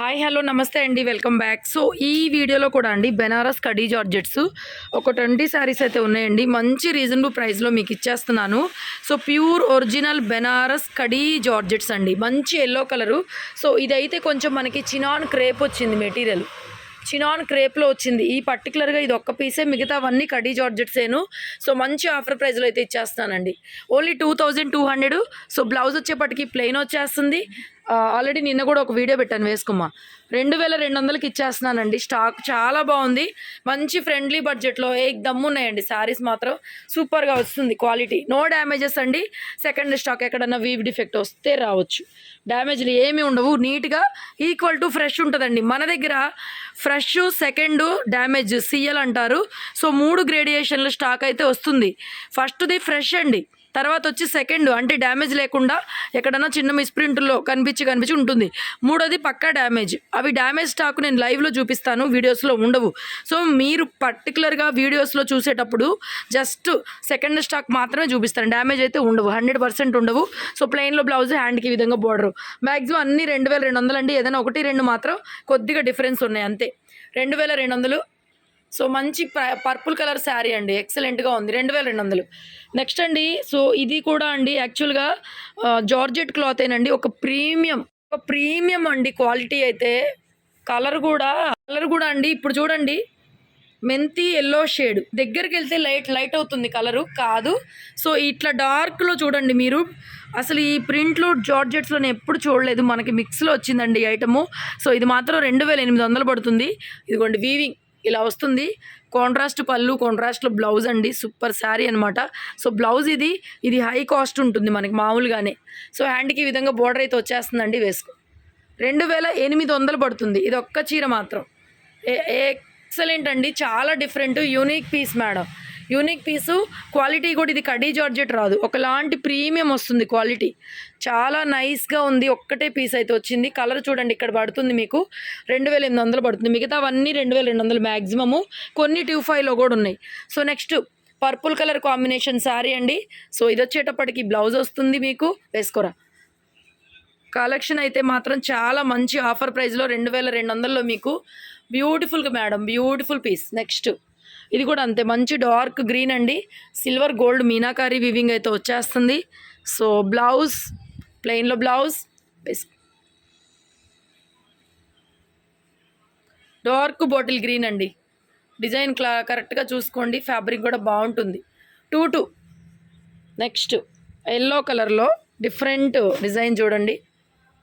Hi hello నమస్తే అండి. Welcome back. So ఈ వీడియోలో కూడా అండి బెనారస్ కడీ జార్జెట్స్. ఒక ట్వంటీ శారీస్ అయితే ఉన్నాయండి. మంచి రీజనబుల్ ప్రైస్లో మీకు ఇచ్చేస్తున్నాను. So pure original Banaras kadi georgettes అండి. మంచి ఎల్లో కలరు. సో ఇదైతే కొంచెం మనకి చినాన్ క్రేప్ వచ్చింది మెటీరియల్. చినాన్ క్రేప్లో వచ్చింది. ఈ పర్టికులర్గా ఇది ఒక్క పీసే మిగతావన్నీ కడీ జార్జెట్సేను. సో మంచి ఆఫర్ ప్రైస్లో అయితే ఇచ్చేస్తానండి only two thousand two hundred. So blouse వచ్చేప్పటికి ప్లెయిన్ వచ్చేస్తుంది. ఆల్రెడీ నిన్న కూడా ఒక వీడియో పెట్టాను వేసుకోమా రెండు వేల రెండు వందలకి ఇచ్చేస్తున్నానండి. స్టాక్ చాలా బాగుంది. మంచి ఫ్రెండ్లీ బడ్జెట్లో ఏక్ దమ్ము ఉన్నాయండి. శారీస్ మాత్రం సూపర్గా వస్తుంది క్వాలిటీ నో డ్యామేజెస్ అండి. సెకండ్ స్టాక్ ఎక్కడన్నా వీవ్ డిఫెక్ట్ వస్తే రావచ్చు. డ్యామేజ్లు ఏమీ ఉండవు. నీట్గా ఈక్వల్ టు ఫ్రెష్ ఉంటుందండి. మన దగ్గర ఫ్రెష్ సెకండ్ డ్యామేజ్ సిఎల్ అంటారు. సో మూడు గ్రేడియేషన్ల స్టాక్ అయితే వస్తుంది. ఫస్ట్ది ఫ్రెష్ అండి. తర్వాత వచ్చి సెకండ్ అంటే డ్యామేజ్ లేకుండా ఎక్కడన్నా చిన్న మిస్ప్రింట్లో కనిపించి కనిపించి ఉంటుంది. మూడోది పక్కా డ్యామేజ్ అవి డ్యామేజ్ స్టాక్ నేను లైవ్లో చూపిస్తాను వీడియోస్లో ఉండవు. సో మీరు పర్టికులర్గా వీడియోస్లో చూసేటప్పుడు జస్ట్ సెకండ్ స్టాక్ మాత్రమే చూపిస్తాను. డ్యామేజ్ అయితే ఉండవు హండ్రెడ్ పర్సెంట్ ఉండవు. సో ప్లెయిన్లో బ్లౌజ్ హ్యాండ్కి ఈ విధంగా బోర్డర్ మ్యాక్సిమం అన్ని రెండు వేల రెండు వందలు అండి. ఏదైనా ఒకటి రెండు మాత్రం కొద్దిగా డిఫరెన్స్ ఉన్నాయి అంతే. రెండు వేల రెండు వందలు సో మంచి పర్పుల్ కలర్ శారీ అండి. ఎక్సలెంట్గా ఉంది. రెండు వేల రెండు వందలు. నెక్స్ట్ అండి సో ఇది కూడా అండి యాక్చువల్గా జార్జెట్ క్లాత్ ఏనండి. ఒక ప్రీమియం ఒక ప్రీమియం అండి క్వాలిటీ అయితే. కలర్ కూడా కలర్ కూడా అండి. ఇప్పుడు చూడండి మెంతి ఎల్లో షేడ్ దగ్గరికి వెళ్తే లైట్ లైట్ అవుతుంది కలరు కాదు. సో ఇట్లా డార్క్లో చూడండి మీరు. అసలు ఈ ప్రింట్లు జార్జెట్స్లో నేను ఎప్పుడు చూడలేదు. మనకి మిక్స్లో వచ్చిందండి ఈ ఐటము సో ఇది మాత్రం రెండు వేల ఎనిమిది వందలు పడుతుంది. ఇదిగోండి వీవింగ్ ఇలా వస్తుంది. కాంట్రాస్ట్ పళ్ళు కాంట్రాస్ట్లో బ్లౌజ్ అండి. సూపర్ శారీ అనమాట సో బ్లౌజ్ ఇది ఇది హై కాస్ట్ ఉంటుంది మనకి మామూలుగానే. సో హ్యాండ్కి ఈ విధంగా బోర్డర్ అయితే వచ్చేస్తుందండి వేసుకో. రెండు వేల ఎనిమిది వందలు పడుతుంది. ఇది ఒక్క చీర మాత్రం. ఎక్సలెంట్ అండి. చాలా different unique piece madam. Unique piece. Quality కూడా ఇది కడీ జార్జెట్ రాదు. ఒకలాంటి ప్రీమియం వస్తుంది క్వాలిటీ. చాలా నైస్గా ఉంది. ఒక్కటే పీస్ అయితే వచ్చింది. కలర్ చూడండి ఇక్కడ పడుతుంది మీకు. రెండు వేల ఎనిమిది వందలు పడుతుంది. మిగతా అవన్నీ రెండు వేల రెండు వందలు మ్యాక్సిమము కొన్ని ట్యూ ఫైవ్లో కూడా ఉన్నాయి. So next purple colour combination sari అండి. సో ఇది వచ్చేటప్పటికి బ్లౌజ్ వస్తుంది మీకు. వేసుకోరా. కలెక్షన్ అయితే మాత్రం చాలా మంచి ఆఫర్ ప్రైస్లో రెండు వేల రెండు వందల్లో మీకు. బ్యూటిఫుల్గా మేడం బ్యూటిఫుల్ పీస్ నెక్స్ట్ ఇది కూడా అంతే. మంచి డార్క్ గ్రీన్ అండి. సిల్వర్ గోల్డ్ మీనాకారి వివింగ్ అయితే వచ్చేస్తుంది. సో బ్లౌజ్ ప్లెయిన్లో బ్లౌజ్ డార్క్ బాటిల్ గ్రీన్ అండి. డిజైన్ క్లా కరెక్ట్గా చూసుకోండి. ఫ్యాబ్రిక్ కూడా బాగుంటుంది. Two two. నెక్స్ట్ ఎల్లో కలర్లో డిఫరెంట్ డిజైన్ చూడండి.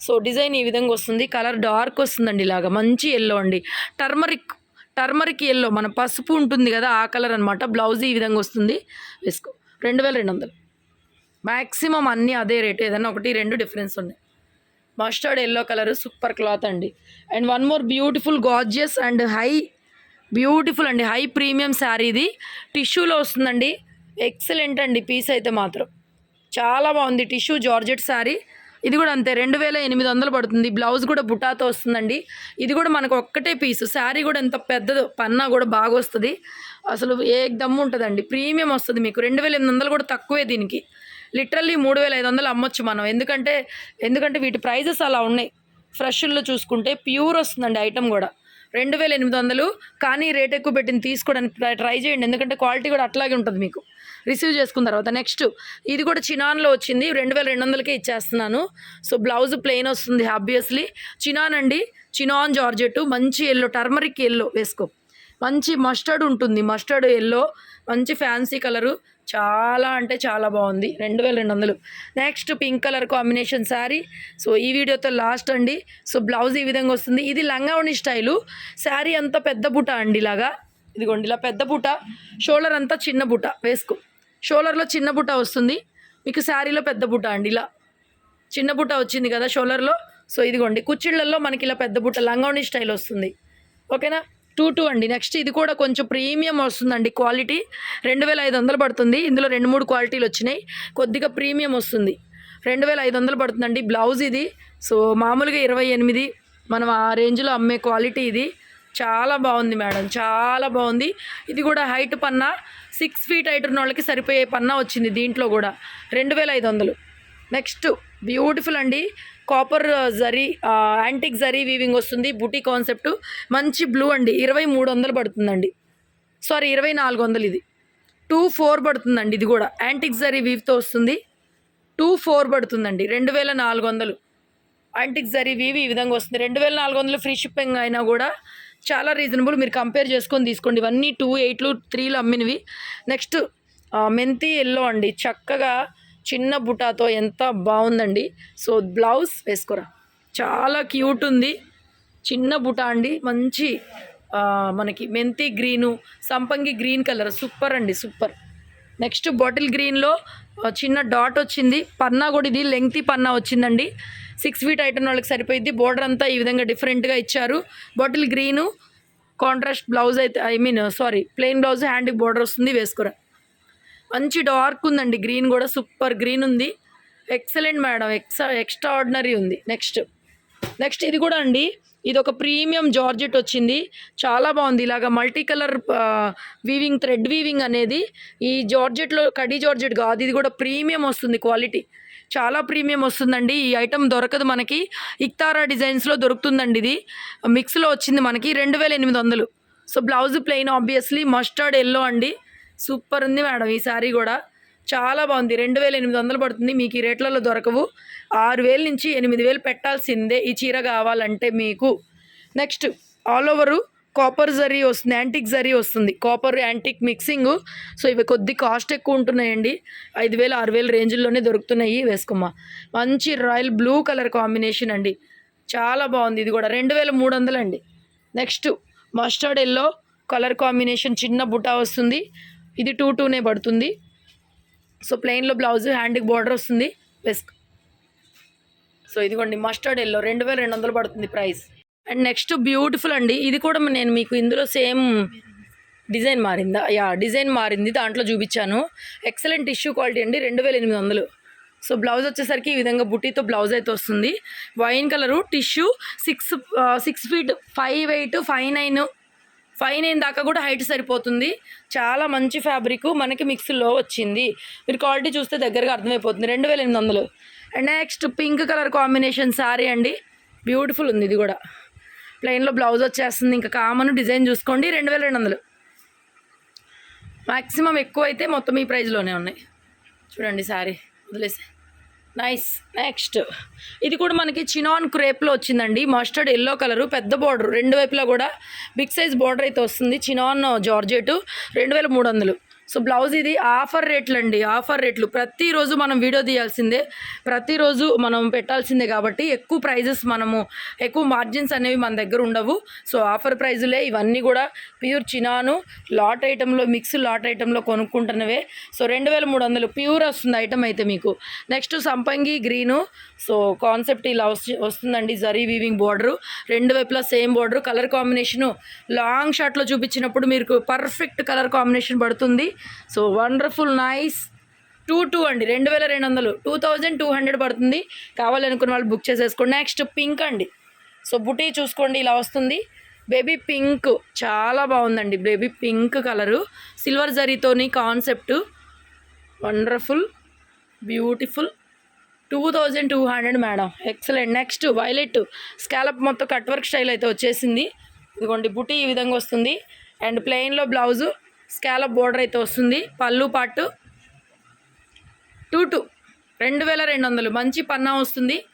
సో డిజైన్ ఈ విధంగా వస్తుంది. కలర్ డార్క్ వస్తుందండి ఇలాగా. మంచి ఎల్లో అండి. టర్మరిక్ టర్మరిక్ ఎల్లో మన పసుపు ఉంటుంది కదా ఆ కలర్ అనమాట బ్లౌజ్ ఈ విధంగా వస్తుంది. వేసుకో. రెండు వేల రెండు వందలు. మ్యాక్సిమం అన్నీ అదే రేట్ ఏదైనా ఒకటి రెండు డిఫరెన్స్ ఉన్నాయి. Mustard yellow colour super cloth అండి. And one more beautiful gorgeous and high beautiful అండి. హై ప్రీమియం శారీ ఇది. టిష్యూలో వస్తుందండి. ఎక్సలెంట్ అండి పీస్ అయితే మాత్రం. చాలా బాగుంది టిష్యూ జార్జెట్ శారీ ఇది కూడా అంతే రెండు వేల ఎనిమిది వందలు పడుతుంది. బ్లౌజ్ కూడా బుటాతో వస్తుందండి. ఇది కూడా మనకు ఒక్కటే పీసు. శారీ కూడా ఎంత పెద్దదో పన్నా కూడా బాగా వస్తుంది. అసలు ఏ దమ్ము ఉంటుందండి. ప్రీమియం వస్తుంది మీకు. రెండు వేల ఎనిమిది వందలు కూడా తక్కువే దీనికి. లిటరల్లీ మూడు వేల ఐదు వందలు అమ్మొచ్చు మనం. ఎందుకంటే ఎందుకంటే వీటి ప్రైజెస్ అలా ఉన్నాయి. ఫ్రెష్లో చూసుకుంటే ప్యూర్ వస్తుందండి ఐటమ్ కూడా. రెండు వేల ఎనిమిది వందలు కానీ రేట్ ఎక్కువ పెట్టింది తీసుకోవడానికి ట్రై చేయండి. ఎందుకంటే క్వాలిటీ కూడా అట్లాగే ఉంటుంది మీకు. రిసీవ్ చేసుకున్న తర్వాత నెక్స్ట్ ఇది కూడా చినాన్లో వచ్చింది. రెండు వేల రెండు వందలకే ఇచ్చేస్తున్నాను. సో బ్లౌజ్ ప్లెయిన్ వస్తుంది ఆబ్వియస్లీ చినాన్ అండి చినాన్ జార్జెట్ మంచి ఎల్లో టర్మరిక్ ఎల్లో వేసుకో. మంచి మస్టర్డ్ ఉంటుంది మస్టర్డ్ ఎల్లో మంచి ఫ్యాన్సీ కలరు చాలా అంటే చాలా బాగుంది రెండు వేల రెండు వందలు. Next pink colour combination sari so ఈ వీడియోతో లాస్ట్ అండి. సో బ్లౌజ్ ఈ విధంగా వస్తుంది. ఇది లంగావణి స్టైలు. శారీ అంతా పెద్ద బుట అండి ఇలాగా. ఇదిగోండి ఇలా పెద్ద బుట షోల్డర్ అంతా చిన్న బుట వేసుకో. షోలర్లో చిన్న బుట్ట వస్తుంది. మీకు శారీలో పెద్ద బుట్ట అండి ఇలా. చిన్న బుట్ట వచ్చింది కదా షోలర్లో. సో ఇదిగోండి కుచ్చిళ్ళల్లో మనకి ఇలా పెద్ద బుట్ట లంగావణి స్టైల్ వస్తుంది. ఓకేనా? టూ టూ అండి. నెక్స్ట్ ఇది కూడా కొంచెం ప్రీమియం వస్తుందండి క్వాలిటీ. రెండు వేల ఐదు వందలు పడుతుంది. ఇందులో రెండు మూడు క్వాలిటీలు వచ్చినాయి. కొద్దిగా ప్రీమియం వస్తుంది. రెండు వేల ఐదు వందలు పడుతుందండి బ్లౌజ్ ఇది. సో మామూలుగా ఇరవై ఎనిమిది. మనం ఆ రేంజ్లో అమ్మే క్వాలిటీ ఇది. చాలా బాగుంది మేడం చాలా బాగుంది. ఇది కూడా హైట్ పన్నా సిక్స్ ఫీట్ హైట్ ఉన్న వాళ్ళకి సరిపోయే పన్నా వచ్చింది దీంట్లో కూడా. రెండు వేల ఐదు వందలు. నెక్స్ట్ బ్యూటిఫుల్ అండి. Copper zari antique zari weaving వస్తుంది బుటీ కాన్సెప్ట్ మంచి బ్లూ అండి ఇరవై మూడు వందలు పడుతుందండి. సారీ ఇరవై నాలుగు వందలు ఇది. టూ ఫోర్ పడుతుందండి ఇది కూడా. యాంటిక్ జరీ వీవ్తో వస్తుంది. టూ ఫోర్ పడుతుందండి రెండు వేల నాలుగు వందలు. ఆంటిక్ జరీవి ఈ విధంగా వస్తుంది. రెండు వేల నాలుగు వందలు ఫ్రీ షిప్పింగ్ అయినా కూడా చాలా రీజనబుల్ మీరు కంపేర్ చేసుకొని తీసుకోండి. ఇవన్నీ టూ ఎయిట్లు త్రీలు అమ్మినవి. నెక్స్ట్ మెంతి ఎల్లో అండి. చక్కగా చిన్న బుటాతో ఎంత బాగుందండి. సో బ్లౌజ్ వేసుకోరా. చాలా క్యూట్ ఉంది. చిన్న బుటా అండి. మంచి మనకి మెంతి గ్రీను సంపంగి గ్రీన్ కలర్ సూపర్ అండి సూపర్. నెక్స్ట్ బాటిల్ గ్రీన్లో చిన్న డాట్ వచ్చింది. పన్నా కూడా ఇది లెంగ్తీ పన్నా వచ్చిందండి. సిక్స్ ఫీట్ ఐటమ్ వాళ్ళకి సరిపోయింది బోర్డర్ అంతా ఈ విధంగా డిఫరెంట్గా ఇచ్చారు. బాటిల్ గ్రీను కాంట్రాస్ట్ బ్లౌజ్ అయితే I mean sorry plain blouse హ్యాండ్కి బోర్డర్ వస్తుంది వేసుకురా. మంచి డార్క్ ఉందండి గ్రీన్ కూడా సూపర్ గ్రీన్ ఉంది. ఎక్సలెంట్ మేడం ఎక్స ఎక్స్ట్రా ఆర్డినరీ ఉంది. నెక్స్ట్ నెక్స్ట్ ఇది కూడా అండి. ఇది ఒక ప్రీమియం జార్జెట్ వచ్చింది. చాలా బాగుంది. ఇలాగ multi colour weaving thread weaving అనేది ఈ జార్జెట్లో కడీ జార్జెట్ కాదు. ఇది కూడా ప్రీమియం వస్తుంది క్వాలిటీ. చాలా ప్రీమియం వస్తుందండి. ఈ ఐటమ్ దొరకదు మనకి. ఇక్తారా డిజైన్స్లో దొరుకుతుందండి ఇది. మిక్స్లో వచ్చింది మనకి రెండు వేల ఎనిమిది వందలు. So blouse plain obviously mustard yellow అండి. సూపర్ ఉంది మేడం ఈ శారీ కూడా. చాలా బాగుంది. రెండు వేల ఎనిమిది వందలు పడుతుంది. మీకు ఈ రేట్లలో దొరకవు. ఆరు వేల నుంచి ఎనిమిది వేలు పెట్టాల్సిందే ఈ చీర కావాలంటే మీకు. Next all over copper zari వస్తుంది. యాంటిక్ జరీ వస్తుంది. Copper antique mixing. సో ఇవి కొద్ది కాస్ట్ ఎక్కువ ఉంటున్నాయండి. ఐదు వేలు ఆరు వేలు రేంజ్లోనే దొరుకుతున్నాయి. వేసుకోమ్మా. మంచి రాయల్ బ్లూ కలర్ కాంబినేషన్ అండి. చాలా బాగుంది ఇది కూడా. రెండు వేల మూడు వందలు అండి. Next mustard yellow colour combination చిన్న బుటా వస్తుంది. ఇది టూ టూనే పడుతుంది. సో ప్లెయిన్లో బ్లౌజ్ హ్యాండ్కి బార్డర్ వస్తుంది వెస్క్. సో ఇదిగోండి మస్టర్డ్ ఎల్లో రెండు వేల రెండు వందలు పడుతుంది ప్రైస్. అండ్ నెక్స్ట్ బ్యూటిఫుల్ అండి ఇది కూడా నేను మీకు ఇందులో సేమ్ డిజైన్ మారిందా? యా డిజైన్ మారింది దాంట్లో చూపించాను. ఎక్సలెంట్ టిష్యూ క్వాలిటీ అండి రెండు వేల ఎనిమిది వందలు. సో బ్లౌజ్ వచ్చేసరికి ఈ విధంగా బుట్టీతో బ్లౌజ్ అయితే వస్తుంది. Wine colour tissue six six feet five eight five nine fine అయిన దాకా కూడా హైట్ సరిపోతుంది. చాలా మంచి ఫ్యాబ్రిక్. మనకి మిక్స్లో వచ్చింది. మీరు క్వాలిటీ చూస్తే దగ్గరగా అర్థమైపోతుంది. రెండు వేల ఎనిమిది వందలు. And next pink colour combination sari అండి. బ్యూటిఫుల్ ఉంది ఇది కూడా. ప్లెయిన్లో బ్లౌజ్ వచ్చేస్తుంది. ఇంకా కామన్ డిజైన్ చూసుకోండి. రెండు వేల రెండు వందలు. మ్యాక్సిమం ఎక్కువ అయితే మొత్తం ఈ ప్రైస్లోనే ఉన్నాయి. చూడండి సారీ. వదిలేసే నైస్ నెక్స్ట్. ఇది కూడా మనకి చినాన్ క్రేప్లో వచ్చిందండి. మస్టర్డ్ ఎల్లో కలరు పెద్ద బార్డర్. రెండు వైపులా కూడా బిగ్ సైజ్ బార్డర్ అయితే వస్తుంది. Chinon georgette. రెండు వేల మూడు వందలు. సో బ్లౌజ్ ఇది ఆఫర్ రేట్లు అండి ఆఫర్ రేట్లు. ప్రతిరోజు మనం వీడియో తీయాల్సిందే. ప్రతిరోజు మనం పెట్టాల్సిందే కాబట్టి ఎక్కువ ప్రైజెస్ మనము ఎక్కువ మార్జిన్స్ అనేవి మన దగ్గర ఉండవు. సో ఆఫర్ ప్రైజులే ఇవన్నీ కూడా ప్యూర్ చినాను లాట్ ఐటెంలో మిక్స్ లాట్ ఐటెంలో కొనుక్కుంటున్నవే. సో రెండు వేల మూడు వందలు ప్యూర్ వస్తుంది ఐటమ్ అయితే మీకు. నెక్స్ట్ సంపంగి గ్రీను. సో కాన్సెప్ట్ ఇలా వస్తు- వస్తుందండి జరీ వీవింగ్ బార్డరు. రెండు వైపులా same border. Colour combination long షార్ట్లో చూపించినప్పుడు మీకు పర్ఫెక్ట్ కలర్ కాంబినేషన్ పడుతుంది. So wonderful nice. Two two అండి. రెండు వేల రెండు వందలు. టూ థౌజండ్ టూ హండ్రెడ్ పడుతుంది. కావాలనుకున్న వాళ్ళు బుక్ చేసేసుకోండి. నెక్స్ట్ పింక్ అండి. సో బుటీ చూసుకోండి ఇలా వస్తుంది. Baby pink. చాలా బాగుందండి baby pink colour. Silver జరీతోని concept. Wonderful beautiful. Two thousand two hundred madam. Excellent. Next violet. Scallop మొత్తం కట్ వర్క్ స్టైల్ అయితే వచ్చేసింది. ఇదిగోండి బుటీ ఈ విధంగా వస్తుంది. అండ్ ప్లెయిన్లో బ్లౌజు. స్కాలప్ బోర్డర్ అయితే వస్తుంది. పళ్ళు పాటు టూ టూ. రెండు వేల రెండు వందలు. మంచి పన్నా వస్తుంది.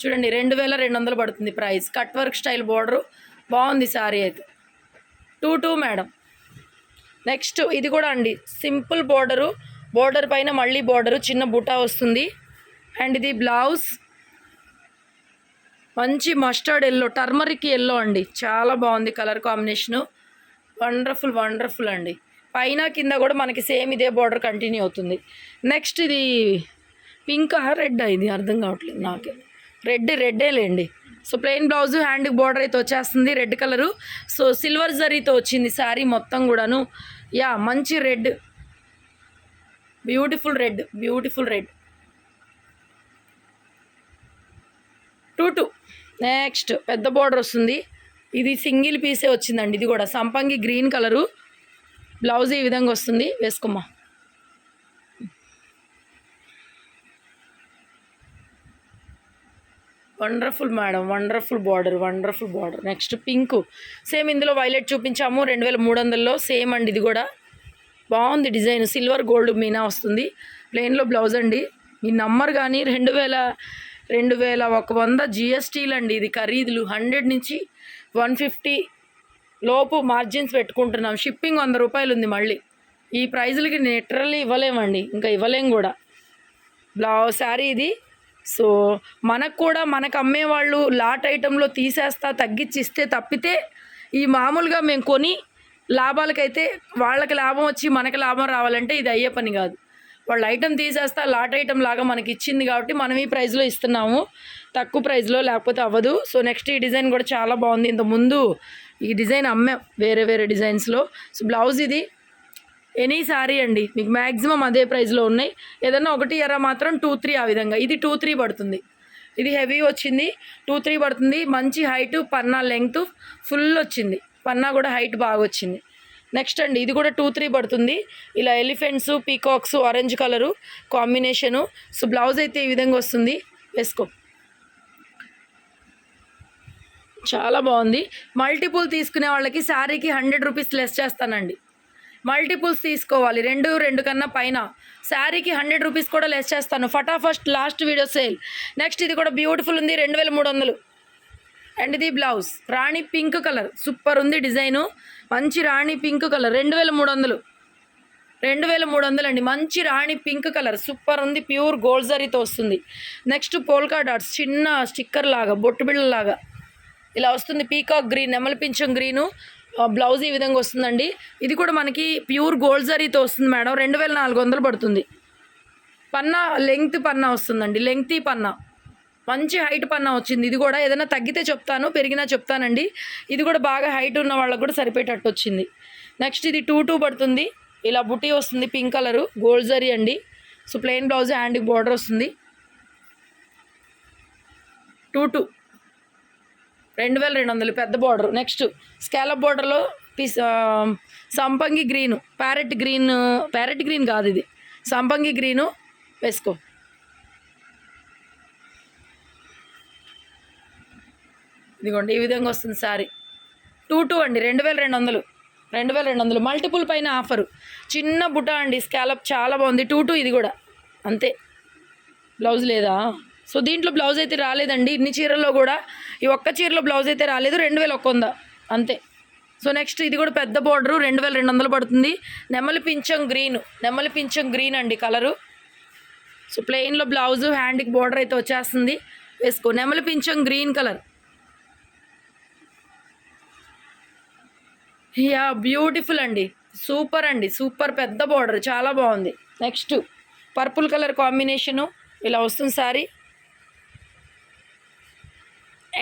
చూడండి రెండు వేల రెండు వందలు పడుతుంది price. Cut work style border. బాగుంది శారీ అయితే. Two two madam. నెక్స్ట్ ఇది కూడా అండి. Simple border. బోర్డర్ పైన మళ్ళీ బోర్డరు చిన్న బుటా వస్తుంది. అండ్ ఇది బ్లౌజ్. మంచి మస్టర్డ్ ఎల్లో టర్మరిక్ ఎల్లో అండి. చాలా బాగుంది కలర్ కాంబినేషను. వండర్ఫుల్ వండర్ఫుల్ అండి. పైన కింద కూడా మనకి సేమ్ ఇదే బార్డర్ కంటిన్యూ అవుతుంది. నెక్స్ట్ ఇది పింక్ రెడ్ ఇది? అర్థం కావట్లేదు నాకే. రెడ్ రెడ్డే లేండి. So plain blouse hand border అయితే వచ్చేస్తుంది రెడ్ కలరు సో సిల్వర్ జరీతో వచ్చింది శారీ మొత్తం కూడాను. యా మంచి red beautiful red beautiful red two two next పెద్ద బార్డర్ వస్తుంది. ఇది సింగిల్ పీసే వచ్చిందండి. ఇది కూడా సంపంగి గ్రీన్ కలరు బ్లౌజ్ ఈ విధంగా వస్తుంది వేసుకోమ్మా. Wonderful madam wonderful border wonderful border next pink same ఇందులో వైలెట్ చూపించాము రెండు వేల మూడు వందల్లో. సేమ్ అండి ఇది కూడా. బాగుంది డిజైన్. సిల్వర్ గోల్డ్ మీనా వస్తుంది. ప్లెయిన్లో బ్లౌజ్ అండి. మీ నంబర్ కానీ రెండు వేల రెండు వేల ఒక వంద జిఎస్టీలు అండి ఇది ఖరీదులు. హండ్రెడ్ నుంచి వన్ ఫిఫ్టీ లోపు మార్జిన్స్ పెట్టుకుంటున్నాం. షిప్పింగ్ వంద రూపాయలు ఉంది మళ్ళీ. ఈ ప్రైజులకి లిటరల్లీ ఇవ్వలేమండి. ఇంకా ఇవ్వలేం కూడా. బ్లౌజ్ శారీ ఇది. సో మనకు కూడా మనకు అమ్మేవాళ్ళు లాట్ ఐటెంలో తీసేస్తా తగ్గించి ఇస్తే తప్పితే ఈ మామూలుగా మేము కొని లాభాలకైతే వాళ్ళకి లాభం వచ్చి మనకి లాభం రావాలంటే ఇది అయ్యే పని కాదు. వాళ్ళు ఐటెం తీసేస్తా లాట్ ఐటెం లాగా మనకి ఇచ్చింది కాబట్టి మనం ఈ ప్రైస్లో ఇస్తున్నాము. తక్కువ ప్రైస్లో లేకపోతే అవ్వదు. సో నెక్స్ట్ ఈ డిజైన్ కూడా చాలా బాగుంది. ఇంత ముందు ఈ డిజైన్ అమ్మాం వేరే వేరే డిజైన్స్లో. సో బ్లౌజ్ ఇది. ఎనీ సారీ అండి. మీకు మ్యాక్సిమం అదే ప్రైస్లో ఉన్నాయి. ఏదన్నా ఒకటి ఎర్ర మాత్రం టూ త్రీ ఆ విధంగా. ఇది టూ త్రీ పడుతుంది. ఇది హెవీ వచ్చింది. టూ త్రీ పడుతుంది. మంచి హైట్ పన్నా లెంగ్త్ ఫుల్ వచ్చింది. పన్నా కూడా హైట్ బాగా వచ్చింది. నెక్స్ట్ అండి ఇది కూడా టూ త్రీ పడుతుంది. ఇలా elephants peacocks orange colour combination. So blouse అయితే ఈ విధంగా వస్తుంది. వేసుకో. చాలా బాగుంది. మల్టిపుల్ తీసుకునే వాళ్ళకి శారీకి హండ్రెడ్ రూపీస్ లెస్ చేస్తానండి. మల్టిపుల్స్ తీసుకోవాలి. రెండు రెండు కన్నా పైన. శారీకి హండ్రెడ్ రూపీస్ కూడా లెస్ చేస్తాను. ఫటాఫస్ట్ లాస్ట్ వీడియో సేల్ నెక్స్ట్ ఇది కూడా బ్యూటిఫుల్ ఉంది. రెండు వేల మూడు వందలు. అండ్ ఇది blouse rani pink colour super ఉంది డిజైను. మంచి రాణి పింక్ కలర్ రెండు వేల మూడు వందలు. రెండు వేల మూడు వందలు అండి. మంచి రాణి పింక్ కలర్ సూపర్ ఉంది. ప్యూర్ గోల్డ్ జరీతో వస్తుంది. నెక్స్ట్ పోల్కా డాట్స్ చిన్న స్టిక్కర్ లాగా బొట్టుబిళ్ళలాగా లాగా ఇలా వస్తుంది పీకాక్ గ్రీన్ నెమలి పింఛం గ్రీను బ్లౌజ్ ఈ విధంగా వస్తుందండి. ఇది కూడా మనకి ప్యూర్ గోల్డ్ జరీతో వస్తుంది మేడం. రెండు వేల నాలుగు వందలు పడుతుంది. పన్నా లెంగ్త్ పన్నా వస్తుందండి. లెంగ్తీ పన్నా. మంచి హైట్ పన్నా వచ్చింది. ఇది కూడా ఏదైనా తగ్గితే చెప్తాను పెరిగినా చెప్తానండి. ఇది కూడా బాగా హైట్ ఉన్న వాళ్ళకి కూడా సరిపోయేటట్టు వచ్చింది. నెక్స్ట్ ఇది టూ టూ పడుతుంది. ఇలా బుటీ వస్తుంది పింక్ కలరు గోల్డ్ జరీ అండి. సో ప్లెయిన్ బ్లౌజ్ హ్యాండ్కి బార్డర్ వస్తుంది. Two two. రెండు వేల రెండు వందలు పెద్ద బార్డర్ నెక్స్ట్ స్కాలప్ బార్డర్లో పీస్ సంపంగి green parrot green parrot green కాదు ఇది. సంపంగి గ్రీను వేసుకో. ఇదిగోండి ఈ విధంగా వస్తుంది సారీ టూ టూ అండి రెండు వేల రెండు వందలు. రెండు వేల రెండు వందలు. మల్టిపుల్ పైన ఆఫరు చిన్న బుటా అండి స్కాలప్ చాలా బాగుంది. టూ టూ ఇది కూడా. అంతే. బ్లౌజ్ లేదా? సో దీంట్లో బ్లౌజ్ అయితే రాలేదండి. ఇన్ని చీరల్లో కూడా ఈ ఒక్క చీరలో బ్లౌజ్ అయితే రాలేదు. రెండు వేల ఒక్క వంద. అంతే. సో నెక్స్ట్ ఇది కూడా పెద్ద బార్డరు. రెండు వేల రెండు వందలు పడుతుంది. నెమలి పింఛం గ్రీన్. నెమలి పింఛం గ్రీన్ అండి కలరు. సో ప్లెయిన్లో బ్లౌజు హ్యాండ్కి బార్డర్ అయితే వచ్చేస్తుంది. వేసుకో. నెమలి పింఛం గ్రీన్ కలర్. యా బ్యూటిఫుల్ అండి. సూపర్ అండి. సూపర్ పెద్ద బార్డర్. చాలా బాగుంది. Next purple colour combination. ఇలా వస్తుంది సారీ.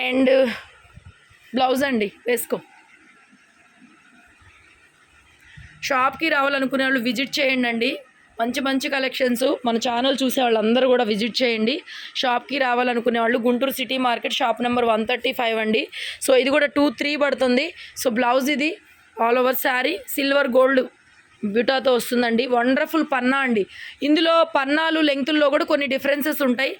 అండ్ బ్లౌజ్ అండి వేసుకో. షాప్కి రావాలనుకునే వాళ్ళు విజిట్ చేయండి అండి మంచి మంచి కలెక్షన్స్ మన ఛానల్ చూసే వాళ్ళందరూ కూడా విజిట్ చేయండి. షాప్కి రావాలనుకునే వాళ్ళు Guntur city market shop number one thirty five అండి. సో ఇది కూడా టూ త్రీ పడుతుంది. సో బ్లౌజ్ ఇది all over sari silver gold బ్యూటాతో వస్తుందండి. వండర్ఫుల్ పన్నా అండి. ఇందులో పన్నాలు లెంగ్తుల్లో కూడా కొన్ని డిఫరెన్సెస్ ఉంటాయి.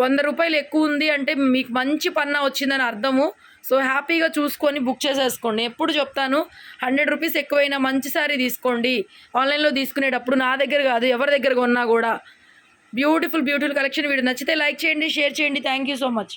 వంద రూపాయలు ఎక్కువ ఉంది అంటే మీకు మంచి పన్నా వచ్చిందని అర్థము. సో హ్యాపీగా చూసుకొని బుక్ చేసేసుకోండి. ఎప్పుడు చెప్తాను హండ్రెడ్ రూపీస్ ఎక్కువైనా మంచి సారీ తీసుకోండి. ఆన్లైన్లో తీసుకునేటప్పుడు నా దగ్గర కాదు ఎవరి దగ్గర కొన్నా కూడా. బ్యూటిఫుల్ బ్యూటిఫుల్ కలెక్షన్ వీడియో నచ్చితే లైక్ చేయండి షేర్ చేయండి. Thank you so much.